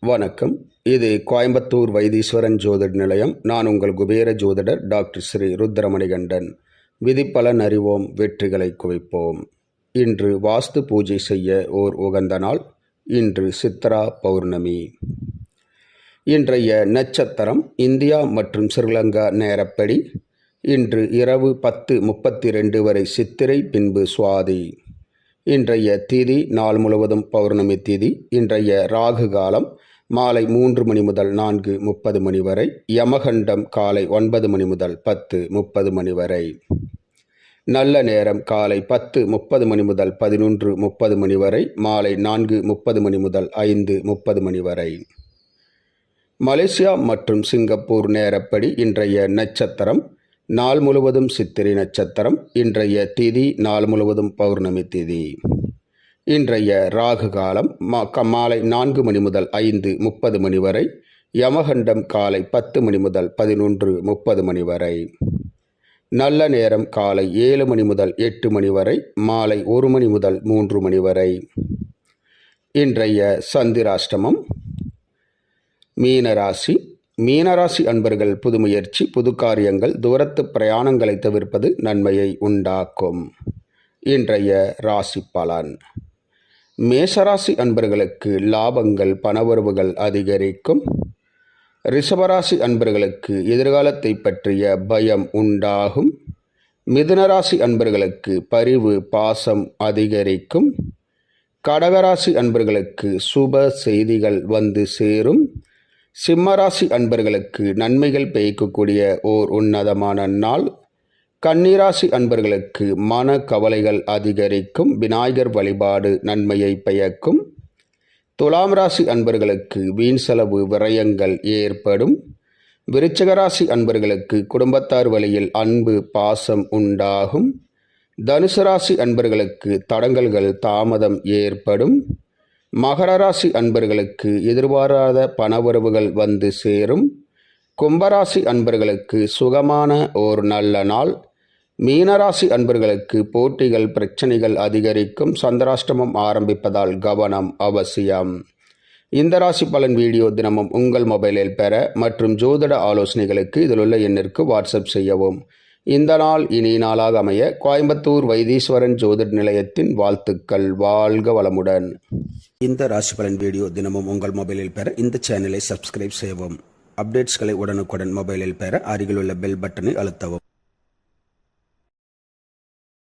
வணக்கம். இது கோயம்புத்தூர் வைத்தீஸ்வரன் ஜோதிட நிலையம். நான் உங்கள் குபேர ஜோதிடர் டாக்டர் ஸ்ரீ ருத்ரமணிகண்டன். விதிப்பலன் அறிவோம் வெற்றிகளை குவிப்போம். இன்று வாஸ்து பூஜை செய்ய ஓர் உகந்த நாள். இன்று சித்ரா பௌர்ணமி. இன்றைய நட்சத்திரம் இந்தியா மற்றும் ஸ்ரீலங்கா நேரப்படி. இன்று இரவு பத்து முப்பத்தி ரெண்டு வரை சித்திரை பின்பு சுவாதி. இன்றைய திதி நாள் முழுவதும் பௌர்ணமி திதி இன்றைய ராகு காலம் மாலை மூன்று மணி முதல் நான்கு முப்பது மணி வரை யமகண்டம் காலை ஒன்பது மணி முதல் பத்து முப்பது மணி வரை. நல்ல நேரம் காலை பத்து முப்பது மணி முதல் பதினொன்று முப்பது மணி வரை மாலை நான்கு முப்பது மணி முதல் ஐந்து முப்பது மணி வரை. மலேசியா மற்றும் சிங்கப்பூர் நேரப்படி இன்றைய நட்சத்திரம் நாள் முழுவதும் சித்திரை நட்சத்திரம் இன்றைய திதி நாள் முழுவதும் பௌர்ணமி திதி. இன்றைய ராகு காலம் மா க- மாலை நான்கு மணி முதல் ஐந்து முப்பது மணி வரை யமகண்டம் காலை பத்து மணி முதல் பதினொன்று முப்பது மணி வரை. நல்ல நேரம் காலை ஏழு மணி முதல் எட்டு மணி வரை மாலை ஒரு மணி முதல் மூன்று மணி வரை. இன்றைய சந்திராஷ்டமம் மீனராசி மீனராசி அன்பர்கள் புது முயற்சி புது காரியங்கள் தூரத்து பிரயாணங்களை தவிர்ப்பது நன்மையை உண்டாக்கும். இன்றைய ராசி பலன். மேசராசி அன்பர்களுக்கு லாபங்கள் பணவரவுகள் அதிகரிக்கும். ரிஷபராசி அன்பர்களுக்கு எதிர்காலத்தை பற்றிய பயம் உண்டாகும். மிதுனராசி அன்பர்களுக்கு பரிவு பாசம் அதிகரிக்கும். கடகராசி அன்பர்களுக்கு சுப செய்திகள் வந்து சேரும். சிம்மராசி அன்பர்களுக்கு நன்மைகள் பெய்க்கக்கூடிய ஓர் உன்னதமான நாள். கன்னிராசி அன்பர்களுக்கு மன கவலைகள் அதிகரிக்கும். விநாயகர் வழிபாடு நன்மையை பயக்கும் துலாம் ராசி அன்பர்களுக்கு வீண் செலவு விரயங்கள் ஏற்படும். விருச்சகராசி அன்பர்களுக்கு குடும்பத்தார் வழியில் அன்பு பாசம் உண்டாகும். தனுசு ராசி அன்பர்களுக்கு தடங்கல்கள் தாமதம் ஏற்படும். மகர ராசி அன்பர்களுக்கு எதிர்பாராத பணவரவுகள் வந்து சேரும். கும்பராசி அன்பர்களுக்கு சுகமான ஒரு நல்ல நாள். மீனராசி அன்பர்களுக்கு போட்டிகள் பிரச்சனைகள் அதிகரிக்கும். சந்திராஷ்டமம் ஆரம்பிப்பதால் கவனம் அவசியம். இந்த ராசி பலன் வீடியோ தினமும் உங்கள் மொபைலில் பெற மற்றும் ஜோதிட ஆலோசனைகளுக்கு இதில் உள்ள எண்ணிற்கு வாட்ஸ்அப் செய்யவும். இந்த நாள் இனி நாளாக அமைய கோயம்புத்தூர் வைத்தீஸ்வரன் ஜோதிட நிலையத்தின் வாழ்த்துக்கள். வாழ்க வளமுடன். இந்த ராசி பலன் வீடியோ தினமும் உங்கள் மொபைலில் பெற இந்த சேனலை சப்ஸ்கிரைப் செய்யவும். அப்டேட்ஸ்களை உடனுக்குடன் மொபைலில் பெற அருகிலுள்ள பெல் பட்டனை அழுத்தவும்.